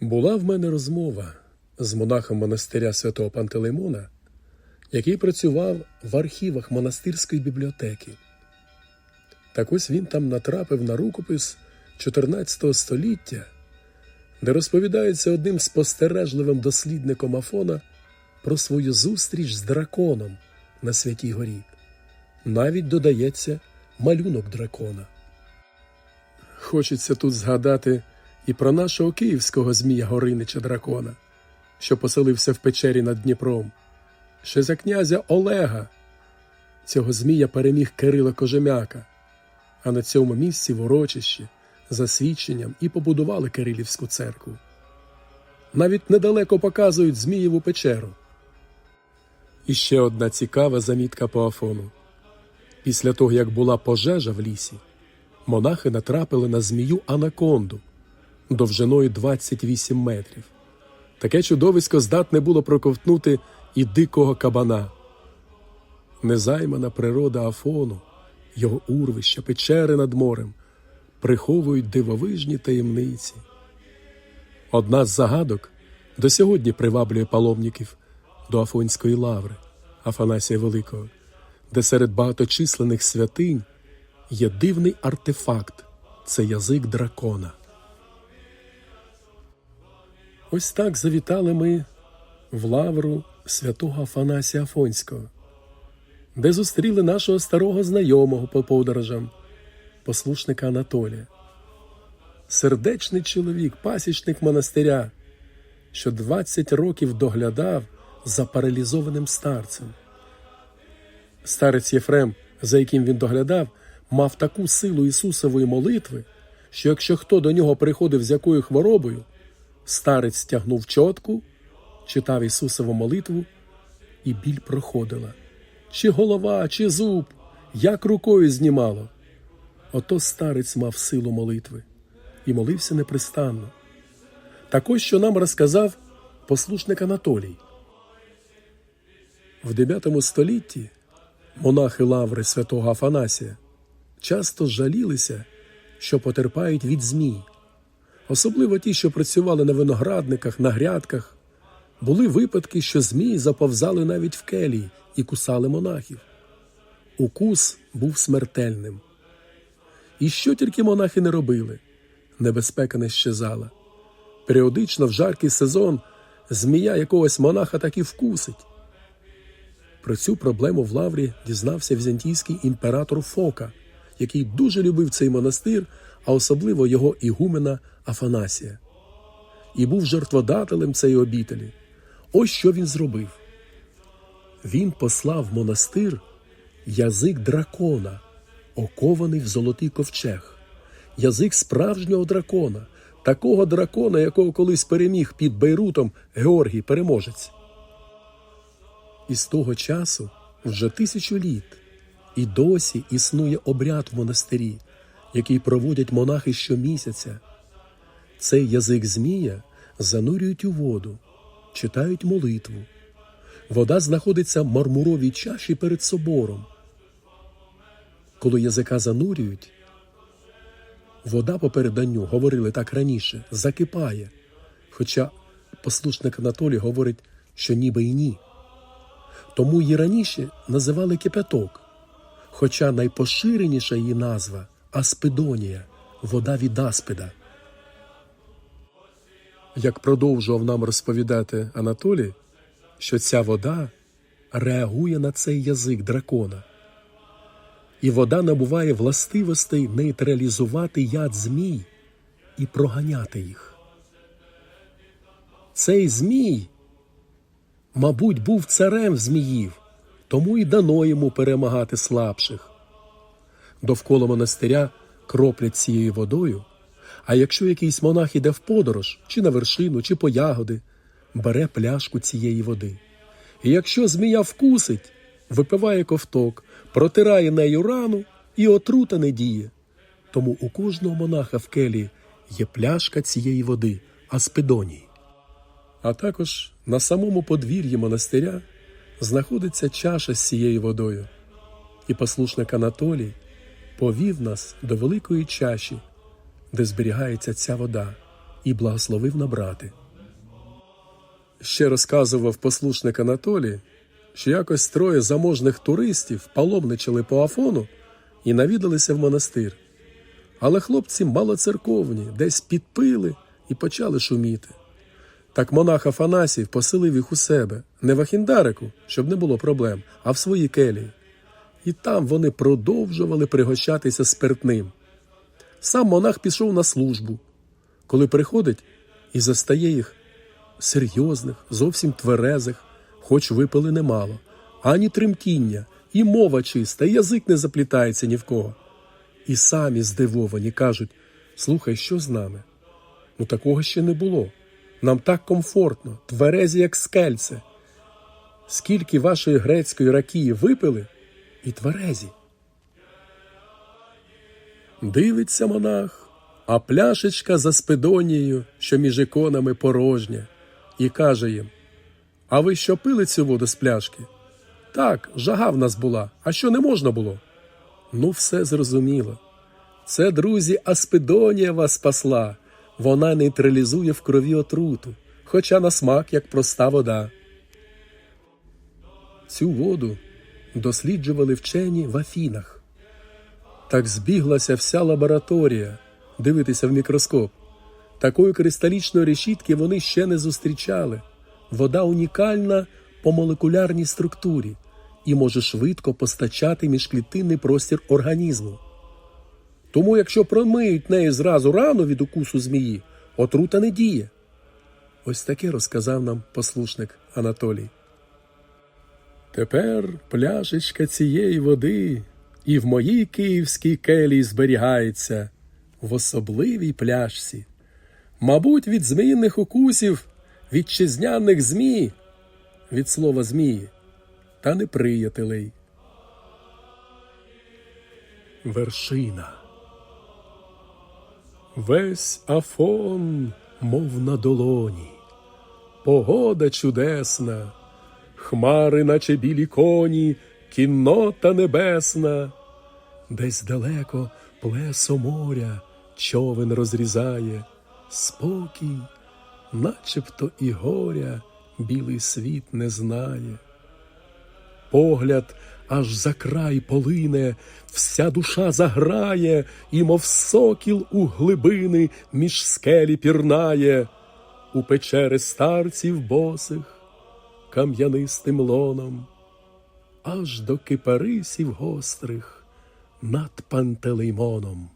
Була в мене розмова з монахом монастиря святого Пантелеймона, який працював в архівах монастирської бібліотеки. Так ось він там натрапив на рукопис 14 століття, де розповідається одним спостережливим дослідником Афона про свою зустріч з драконом на Святій Горі. Навіть додається малюнок дракона. Хочеться тут згадати і про нашого київського змія Горинича дракона, що поселився в печері над Дніпром. Ще за князя Олега цього змія переміг Кирила Кожем'яка, а на цьому місці в урочищі за свідченням і побудували Кирилівську церкву. Навіть недалеко показують Змієву печеру. І ще одна цікава замітка по Афону. Після того, як була пожежа в лісі, монахи натрапили на змію анаконду довжиною 28 метрів. Таке чудовисько здатне було проковтнути і дикого кабана. Незаймана природа Афону, його урвища, печери над морем приховують дивовижні таємниці. Одна з загадок до сьогодні приваблює паломників до Афонської лаври Афанасія Великого, де серед багаточисленних святинь є дивний артефакт це язик дракона. Ось так завітали ми в лавру святого Афанасія Афонського, де зустріли нашого старого знайомого по подорожам, послушника Анатолія. Сердечний чоловік, пасічник монастиря, що 20 років доглядав за паралізованим старцем. Старець Єфрем, за яким він доглядав, мав таку силу Ісусової молитви, що якщо хто до нього приходив з якою хворобою, старець стягнув чотку, читав Ісусову молитву, і біль проходила. Чи голова, чи зуб, як рукою знімало. Ото старець мав силу молитви і молився непристанно. Так ось що нам розказав послушник Анатолій. В 9 столітті монахи лаври святого Афанасія часто жалілися, що потерпають від змій, особливо ті, що працювали на виноградниках, на грядках. Були випадки, що змії заповзали навіть в келії і кусали монахів. Укус був смертельним. І що тільки монахи не робили, небезпека не щезала. Періодично в жаркий сезон змія якогось монаха таки вкусить. Про цю проблему в Лаврі дізнався візантійський імператор Фока, який дуже любив цей монастир, а особливо його ігумена Афанасія, і був жертводателем цієї обітелі. Ось що він зробив. Він послав в монастир язик дракона, окований в золотий ковчег, язик справжнього дракона, такого дракона, якого колись переміг під Бейрутом Георгій Переможець. І з того часу вже тисячу літ і досі існує обряд в монастирі, який проводять монахи щомісяця. Цей язик Змія занурюють у воду, читають молитву. Вода знаходиться в мармуровій чаші перед собором. Коли язика занурюють, вода по переданню, говорили так раніше, закипає. Хоча послушник Анатолій говорить, що ніби й ні. Тому її раніше називали кипяток, хоча найпоширеніша її назва аспидонія, вода від аспида. Як продовжував нам розповідати Анатолій, що ця вода реагує на цей язик дракона, і вода набуває властивостей нейтралізувати яд змій і проганяти їх. Цей змій, мабуть, був царем зміїв, тому й дано йому перемагати слабших. Довкола монастиря кроплять цією водою. А якщо якийсь монах іде в подорож, чи на вершину, чи по ягоди, бере пляшку цієї води. І якщо змія вкусить, випиває ковток, протирає нею рану і отрута не діє. Тому у кожного монаха в келії є пляшка цієї води, аспидонії. А також на самому подвір'ї монастиря знаходиться чаша з цією водою. І послушник Анатолій повів нас до великої чаші, де зберігається ця вода, і благословив набрати. Ще розказував послушник Анатолій, що якось троє заможних туристів паломничали по Афону і навідалися в монастир. Але хлопці малоцерковні, десь підпили і почали шуміти. Так монах Афанасій поселив їх у себе, не в Ахіндарику, щоб не було проблем, а в своїй келії. І там вони продовжували пригощатися спиртним. Сам монах пішов на службу, коли приходить і застає їх серйозних, зовсім тверезих, хоч випили немало, ані тремтіння, і мова чиста, і язик не заплітається ні в кого. І самі здивовані кажуть: слухай, що з нами? Ну такого ще не було. Нам так комфортно, тверезі, як скельце. Скільки вашої грецької ракії випили, і тверезі. Дивиться монах, а пляшечка за спидонією, що між іконами порожня, і каже їм: А ви що пили цю воду з пляшки? Так, жага в нас була, а що не можна було? Ну, все зрозуміло. Це, друзі, Аспидонія вас спасла. Вона нейтралізує в крові отруту, хоча на смак як проста вода. Цю воду досліджували вчені в Афінах. Так збіглася вся лабораторія дивитися в мікроскоп. Такої кристалічної решітки вони ще не зустрічали. Вода унікальна по молекулярній структурі і може швидко постачати міжклітинний простір організму. Тому, якщо промиють неї зразу рану від укусу змії, отрута не діє. Ось таке розказав нам послушник Анатолій. Тепер пляшечка цієї води і в моїй київській келії зберігається в особливій пляшці. Мабуть, від зміїних укусів вітчизняних змій, від слова змії, та неприятелей. Вершина. Весь Афон, мов на долоні, погода чудесна, хмари, наче білі коні, кіннота небесна, десь далеко плесо моря човен розрізає, спокій, начебто і горя білий світ не знає. Погляд аж за край полине, вся душа заграє, і, мов сокіл у глибини між скелі пірнає, у печери старців босих, кам'янистим лоном, аж до кипарисів гострих над пантелеймоном.